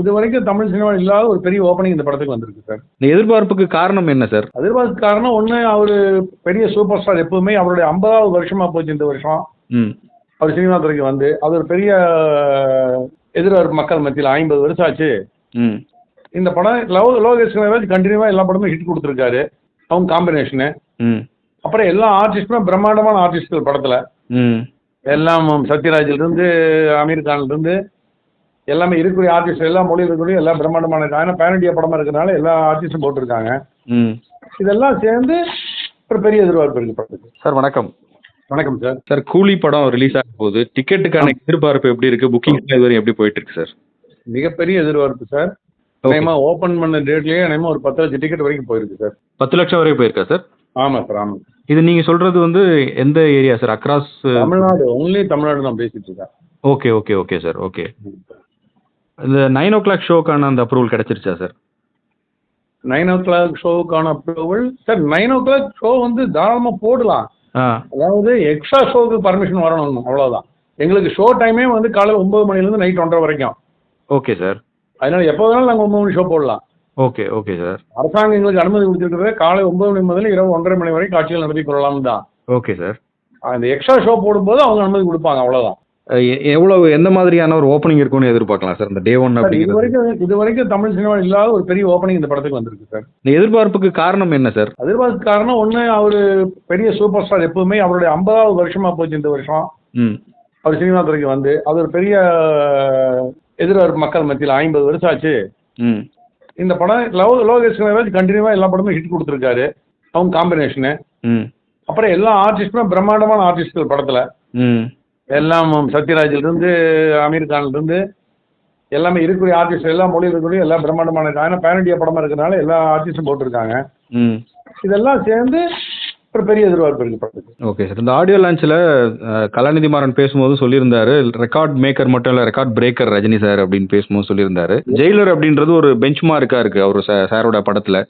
இது வரைக்கும் தமிழ் சினிமா இல்லாத ஒரு பெரிய ஓப்பனிங் இந்த படத்துக்கு வந்திருக்கு சார். இந்த எதிர்பார்ப்புக்கு காரணம் என்ன சார்? எதிர்பார்ப்பு காரணம் ஒன்று அவர் பெரிய சூப்பர் ஸ்டார் எப்பவுமே அவருடைய ஐம்பதாவது வருஷமா போச்சு இந்த வருஷம். அவர் சினிமா துறைக்கு வந்து அது ஒரு பெரிய எதிர்பார்ப்பு மக்கள் மத்தியில் ஐம்பது வருஷம் ஆச்சு. இந்த படம் லவ் லோகேஷ் கனகராஜ் கண்டினியூவாக எல்லா படமும் ஹிட் கொடுத்துருக்காரு. அவங்க காம்பினேஷனு அப்புறம் எல்லா ஆர்டிஸ்டுமே பிரம்மாண்டமான ஆர்டிஸ்ட்கள் படத்தில். எல்லாம் சத்யராஜிலிருந்து அமீர் கான்லேருந்து எல்லாமே இருக்கக்கூடிய ஆர்டிஸ்ட் எல்லா மொழியில் இருக்கக்கூடிய எல்லா பிரம்மாண்டமான ஏன்னா பேன் இண்டியா படமாக இருக்கிறனால எல்லா ஆர்டிஸ்டும் போட்டிருக்காங்க. ம். இதெல்லாம் சேர்ந்து ஒரு பெரிய எதிர்பார்ப்பு இருக்கு படத்துக்கு. சார் வணக்கம். வணக்கம் சார். சார் கூலி படம் ரிலீஸ் ஆக போகுது. டிக்கெட்டுக்கான எதிர்பார்ப்பு எப்படி இருக்கு? புக்கிங் இதுவரை எப்படி போயிட்டு இருக்கு சார்? மிகப்பெரிய எதிர்பார்ப்பு சார். நேமா ஓப்பன் பண்ண டேட்லயே நேமா ஒரு பத்து லட்சம் டிக்கெட் வரைக்கும் போயிருக்கு சார். பத்து லட்சம் வரை போயிருக்கா சார்? ஆமாம் சார் ஆமாம் இது நீங்க சொல்றது வந்து எந்த area sir? Across Tamil Nadu only Tamil Nadu தான் பேசிட்டு இருக்கேன் okay okay okay sir okay இந்த நைன் ஓ கிளாக் ஷோக்கான அந்த அப்ரூவல் கிடைச்சிருச்சா sir nine o'clock ஷோவுக்கான approval sir nine o'clock show வந்து தாராளமாக போடலாம். அதாவது எக்ஸ்ட்ரா ஷோவுக்கு பர்மிஷன் வரணும் அவ்வளோதான் எங்களுக்கு ஷோ டைமே வந்து காலையில் ஒன்பது மணிலேருந்து நைட் ஒன்றரை வரைக்கும். ஓகே சார் அதனால எப்போ வேணாலும் நாங்கள் ஒன்பது மணி ஷோ போடலாம். ஓகே ஓகே சார் அரசாங்கம் எங்களுக்கு அனுமதி கொடுத்துருக்கிறது காலை ஒன்பது மணி முதல்ல இரவு ஒன்றரை மணி வரை காட்சிகள் நடத்தி கொள்ளலாம் தான். ஓகே சார் அந்த எக்ஸ்ட்ரா ஷோ போடும்போது அவங்க அனுமதி கொடுப்பாங்க அவ்வளோதான் எவ்வளவு எந்த மாதிரியான ஒரு ஓப்பனிங் இருக்கும்னு எதிர்பார்க்கலாம் சார் இந்த டே ஒன் அப்படிங்கிறது? வரைக்கும் இது வரைக்கும் தமிழ் சினிமா இல்லாத ஒரு பெரிய ஓப்பனிங் இந்த படத்துக்கு வந்திருக்கு சார். இந்த எதிர்பார்ப்புக்கு காரணம் என்ன சார்? எதிர்பார்ப்பு காரணம் ஒன்று அவர் பெரிய சூப்பர் ஸ்டார் எப்பவுமே அவருடைய ஐம்பதாவது வருஷமா போச்சு இந்த வருஷம். அவர் சினிமா துறைக்கு வந்து அது ஒரு பெரிய எதிர்பார்ப்பு மக்கள் மத்தியில் ஐம்பது வருஷம் ஆச்சு. இந்த படம் லவ் லோகேஷ் கனகராஜ் கண்டினியூவாக எல்லா படமும் ஹிட் கொடுத்துருக்காரு. அவங்க காம்பினேஷனு அப்புறம் எல்லா ஆர்டிஸ்டுமே பிரம்மாண்டமான ஆர்டிஸ்ட்கள் படத்தில். எல்லாம் சத்யராஜிலிருந்து அமீர் கான்லேருந்து எல்லாமே இருக்கக்கூடிய ஆர்டிஸ்ட் எல்லா மொழியில் இருக்கக்கூடிய எல்லா பிரம்மாண்டமான ஏன்னா பேன் இண்டியா படமாக இருக்கிறனால எல்லா ஆர்டிஸ்டும் போட்டிருக்காங்க. இதெல்லாம் சேர்ந்து ஒரு பெரிய எதிர்பார்ப்பு இருக்கு படத்துக்கு. ஓகே சார் இந்த ஆடியோ லான்ச்சில் கலாநிதி மாறன் பேசும்போது சொல்லியிருந்தாரு ரெக்கார்ட் மேக்கர் மட்டும் இல்லை ரெக்கார்ட் பிரேக்கர் ரஜினி சார் அப்படின்னு பேசும்போது சொல்லியிருந்தாரு. ஜெயிலர் அப்படின்றது ஒரு பெஞ்ச் மார்க்கா இருக்கு அவர் சாரோட படத்தில்.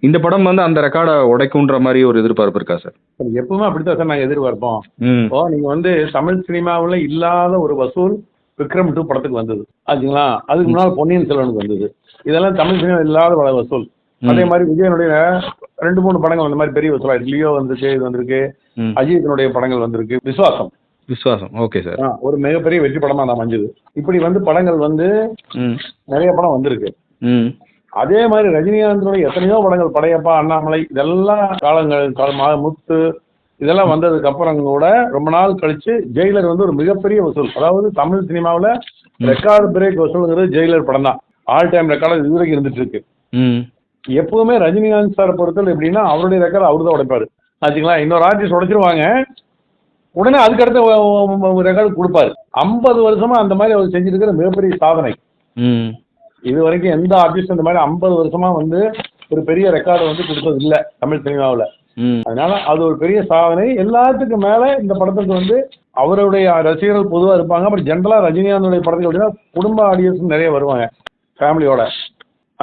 இந்த படம் வந்து அந்த ரெக்கார்டை உடைக்குன்ற மாதிரி ஒரு எதிர்பார்ப்பு இருக்கா சார் எப்பவுமே அப்படித்தான் சார் நாங்கள் எதிர்பார்ப்போம். ம். இப்போ நீங்க வந்து தமிழ் சினிமாவில் இல்லாத ஒரு வசூல் விக்ரம் டூ படத்துக்கு வந்தது. ஆச்சுங்களா? அதுக்கு முன்னால் பொன்னியின் செல்வனுக்கு வந்தது. இதெல்லாம் தமிழ் சினிமா இல்லாத பல வசூல். அதே மாதிரி விஜயனுடைய ரெண்டு மூணு படங்கள் அந்த மாதிரி பெரிய வசூலா இருக்கு லியோ வந்திருக்கு இது வந்திருக்கு. அஜித்தினுடைய படங்கள் வந்திருக்கு. விசுவாசம் விஸ்வாசம். Okay sir. ஒரு மிகப்பெரிய வெற்றி படமா நான் அமைஞ்சது. இப்படி வந்து படங்கள் வந்து நிறைய படம் வந்திருக்கு. அதே மாதிரி ரஜினிகாந்தனுடைய எத்தனையோ படங்கள் படையப்பா அண்ணாமலை இதெல்லாம் காலங்கள் கால மா- முத்து இதெல்லாம் வந்ததுக்கு அப்புறம் கூட ரொம்ப நாள் கழிச்சு ஜெயிலர் வந்து ஒரு மிகப்பெரிய வசூல். அதாவது தமிழ் சினிமாவில் ரெக்கார்டு பிரேக் வசூலுங்கிறது ஜெயிலர் படம் தான் ஆல் டைம் ரெக்கார்டு இது வரைக்கும் இருந்துட்டு இருக்கு. ம் எப்பவுமே ரஜினிகாந்த் சார் பொறுத்தவரை எப்படின்னா அவருடைய ரெக்கார்டு அவர் தான் உடைப்பாரு. ஆச்சுங்களா? இன்னொரு ஆர்டிஸ்ட் உடைச்சிருவாங்க. உடனே அதுக்கடுத்த ரெக்கார்டு கொடுப்பாரு. ஐம்பது வருஷமா அந்த மாதிரி அவர் செஞ்சிருக்கிற மிகப்பெரிய சாதனை. இது வரைக்கும் எந்த ஆர்டிஸ்ட் இந்த மாதிரி ஐம்பது வருஷமா வந்து ஒரு பெரிய ரெக்கார்டு வந்து கொடுத்தது இல்ல தமிழ் சினிமாவில். அதனால அது ஒரு பெரிய சாதனை. எல்லாத்துக்கும் மேல இந்த படத்துக்கு வந்து அவருடைய ரசிகர்கள் பொதுவா இருப்பாங்க. அப்புறம் ஜென்ரலா ரஜினிகாந்தோடைய படத்துக்கு அப்படின்னா குடும்ப ஆடியன்ஸ் நிறைய வருவாங்க. ஃபேமிலியோட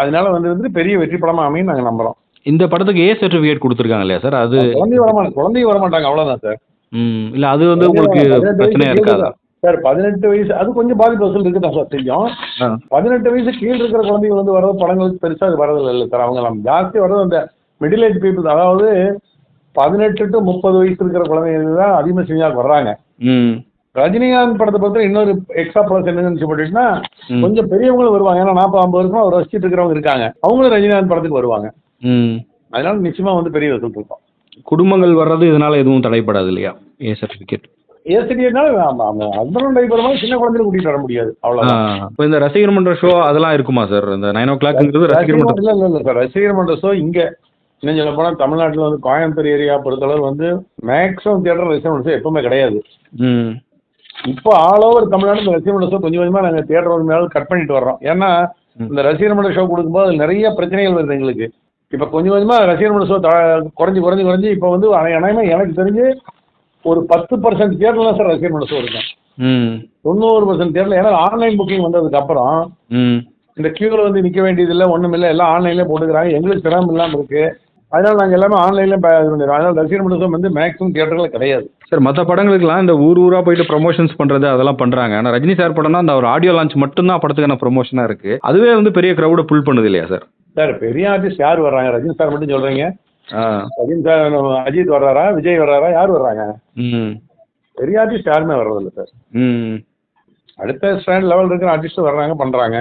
அதனால வந்து வந்து பெரிய வெற்றி படமா அமையும் நாங்க நம்புறோம். இந்த படத்துக்கு ஏ சர்டிஃபிகேட் கொடுத்துருக்காங்க இல்லையா சார்? அது குழந்தை வரமாட்டாங்க குழந்தை வரமாட்டாங்க அவ்வளவுதான் சார். ம் இல்லை அது வந்து உங்களுக்கு பிரச்சனையா இருக்காதா? சார் பதினெட்டு வயசு அது கொஞ்சம் பாதிப்பு வசூல் இருக்குதான் சார்? தெரியும். பதினெட்டு வயசு கீழ் இருக்கிற குழந்தைங்க வந்து வர்றது படங்களுக்கு பெருசா அது வரதில்லை இல்லை சார். அவங்க நம்ம ஜாஸ்தி வர்றது அந்த மிடில் ஏஜ் பீப்புள் அதாவது பதினெட்டு டு முப்பது வயசு இருக்கிற குழந்தைங்க தான் அதிகமாக சினிமாவுக்கு வர்றாங்க. ரஜினிகாந்த் படத்தை பொறுத்த இன்னொரு எக்ஸ்ட்ரா ப்ளஸ் என்னன்னு ம். கொஞ்சம் பெரியவங்களும் வருவாங்க. ஏன்னா நாற்பது ஐம்பது வருஷமா அவர் ரசிச்சுட்டு இருக்கிறவங்க இருக்காங்க. அவங்களும் ரஜினிகாந்த் படத்துக்கு வருவாங்க. அதனால நிச்சயமா வந்து பெரிய வசூல் இருக்கும். குடும்பங்கள் வர்றது இதனால எதுவும் தடைப்படாது இல்லையா? ஏ மாதிரி சின்ன குழந்தைய கூட்டிட்டு வர முடியாது. அவ்வளவுதான். இந்த ரசிகர் மன்ற ஷோ அதெல்லாம் இருக்குமா சார் இந்த நைன் ஓ கிளாக்ங்கிறது ரசிகர் மன்றம் இல்ல இல்ல சார் ரசிகர் மன்ற ஷோ இங்க. இன்னும் சொல்ல போனா தமிழ்நாட்டுல வந்து கோயம்புத்தூர் ஏரியா பொறுத்தளவு வந்து மேக்ஸிமம் தியேட்டர் ரசிகர் மன்ற ஷோ எப்பவுமே கிடையாது. இப்போ ஆல் ஓவர் தமிழ்நாடு இந்த ரசிகர் மன்ற ஷோ கொஞ்சம் கொஞ்சமா நாங்க தியேட்டர் ஒரு மேல கட் பண்ணிட்டு வர்றோம். ஏன்னா இந்த ரசிகர் மன்ற ஷோ கொடுக்கும்போது நிறைய பிரச்சனைகள் வருது எங்களுக்கு. இப்ப கொஞ்சம் கொஞ்சமா ரசிகர் மன்ற ஷோ குறைஞ்சு குறைஞ்சு குறைஞ்சு இப்போ வந்து அநேகமா எனக்கு தெரிஞ்சு ஒரு பத்து பர்சன்ட் தியேட்டர்ல சார் ரசிகர் மன்ற ஷோ இருக்கும். தொண்ணூறு பர்சன்ட் தியேட்டர்ல ஏன்னா ஆன்லைன் புக்கிங் வந்ததுக்கு அப்புறம் இந்த கியூவில் வந்து நிற்க வேண்டியதில்லை ஒன்றும் இல்லை எல்லாம் ஆன்லைன்லேயே போட்டுக்கிறாங்க. எங்களுக்கு சிரமம் இல்லாமல் இருக்கு. அதனால நாங்க எல்லாமே ஆன்லைன்ல இது பண்ணிடுறோம் அதனால ரசிகர் மண்டலம் வந்து மேக்ஸிமம் தியேட்டர்கள் கிடையாது. சார் மற்ற படங்களுக்குலாம் இந்த ஊர் ஊரா போயிட்டு ப்ரொமோஷன்ஸ் பண்றது அதெல்லாம் பண்றாங்க. ஆனா ரஜினி சார் படம்னா அந்த ஒரு ஆடியோ லான்ச் மட்டும்தான் படத்துக்கான ப்ரொமோஷனா இருக்கு. அதுவே வந்து பெரிய க்ரௌட புல் பண்ணுது இல்லையா சார்? சார் பெரிய ஆர்டிஸ்ட் யார் வர்றாங்க? ரஜினி சார் மட்டும் சொல்றீங்க. ஆ. ரஜினி சார் அஜித் வர்றாரா? விஜய் வர்றாரா? யார் வர்றாங்க? ம். பெரிய ஆர்டிஸ்ட் யாருமே வர்றதில்ல சார். ம். அடுத்த ஸ்டாண்ட் லெவல் இருக்கிற ஆர்டிஸ்ட் வர்றாங்க பண்றாங்க.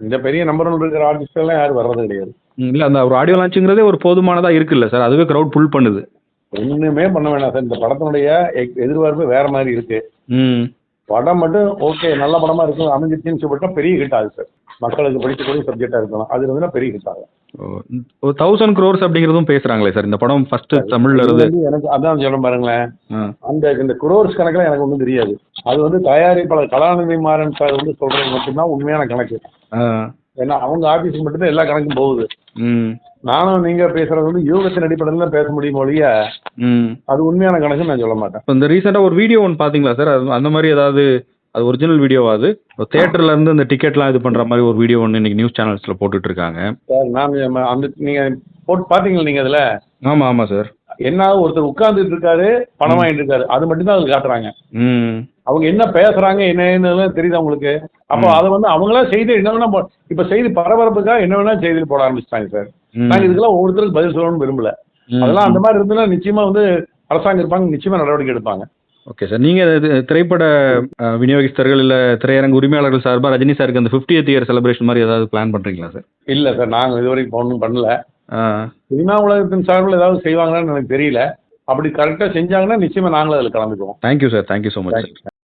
இந்த பெரிய நம்பர் இருக்கிற ஆர்டிஸ்ட் எல்லாம் யாரும் வர்றது கிடையாது. ம், இல்ல அந்த ஒரு ஆடியோ லான்ச்சுங்கிறதே ஒரு போதுமானதா இருக்குல்ல சார். அதுவே க்ரௌட் புல் பண்ணுது. ஒண்ணுமே பண்ண வேணாம் சார். இந்த படத்தினுடைய எதிர்பார்ப்பு வேற மாதிரி இருக்கு. ம். படம் மட்டும் ஓகே நல்ல படமா இருக்கும் அமைஞ்சிருச்சுன்னு சொல்லிட்டா பெரிய ஹிட் ஆகுது சார். மக்களுக்கு பிடிக்கக்கூடிய சப்ஜெக்டா இருக்கணும் அது வந்து பெரிய ஹிட் ஆகும். ஒரு தௌசண்ட் க்ரோர்ஸ் அப்படிங்கிறதும் பேசுறாங்களே சார். இந்த படம் ஃபர்ஸ்ட் தமிழ்ல இருந்து. எனக்கு அதான் சொல்ல பாருங்களேன். அந்த இந்த குரோர்ஸ் கணக்குல எனக்கு ஒன்றும் தெரியாது. அது வந்து தயாரிப்பாளர் கலாநிதி மாறன் சார் வந்து சொல்றது மட்டும்தான் உண்மையான கணக்கு. ஏன்னா அவங்க ஆபீஸ் மட்டும்தான் எல்லா கணக்கும் போகுது. ம். நானும் நீங்க பேசுறது வந்து யூகத்தின் அடிப்படையில் தான் பேச முடியும் ஒழிய ம். அது உண்மையான கணக்கு நான் சொல்ல மாட்டேன். இந்த ரீசெண்டாக ஒரு வீடியோ ஒன்று பார்த்தீங்களா சார் அது அந்த மாதிரி ஏதாவது அது ஒரிஜினல் வீடியோவா அது? தேட்டர்ல இருந்து இந்த டிக்கெட்லாம் இது பண்ற மாதிரி ஒரு வீடியோ ஒன்று இன்னைக்கு நியூஸ் சேனல்ஸ்ல போட்டுட்டு இருக்காங்க. சார் நான் அந்த நீங்க போட்டு பாத்தீங்களா நீங்க அதுல? ஆமா ஆமா சார் என்ன ஒருத்தர் உட்கார்ந்துட்டு இருக்காரு பணம் வாங்கிட்டு இருக்காரு. அது மட்டும் தான் அதுல காட்டுறாங்க. ம். அவங்க என்ன பேசுறாங்க என்னன்னு தெரியுது அவங்களுக்கு அப்போ அதை வந்து அவங்களா செய்தி என்ன வேணா இப்ப செய்தி பரபரப்புக்காக என்ன வேணா செய்தியில் போட ஆரம்பிச்சிட்டாங்க சார். நாங்க இதுக்கெல்லாம் ஒவ்வொருத்தருக்கு பதில் சொல்லணும்னு விரும்பல. அதெல்லாம் அந்த மாதிரி இருந்ததுன்னா நிச்சயமா வந்து அரசாங்கம் இருப்பாங்க நிச்சயமா நடவடிக்கை எடுப்பாங்க. ஓகே சார் நீங்க திரைப்பட விநியோகஸ்தர்கள் இல்ல திரையரங்கு உரிமையாளர்கள் சார்பா ரஜினி சாருக்கு அந்த 50th இயர் செலிப்ரேஷன் மாதிரி ஏதாவது பிளான் பண்றீங்களா சார்? இல்ல சார் நாங்க இதுவரைக்கும் ஒன்றும் பண்ணல. சினிமா உலகத்தின் சார்பில் ஏதாவது செய்வாங்களான்னு எனக்கு தெரியல. அப்படி கரெக்டா செஞ்சாங்கன்னா நிச்சயமா நாங்களும் அதுல கலந்துக்குவோம். Thank you sir thank you so much sir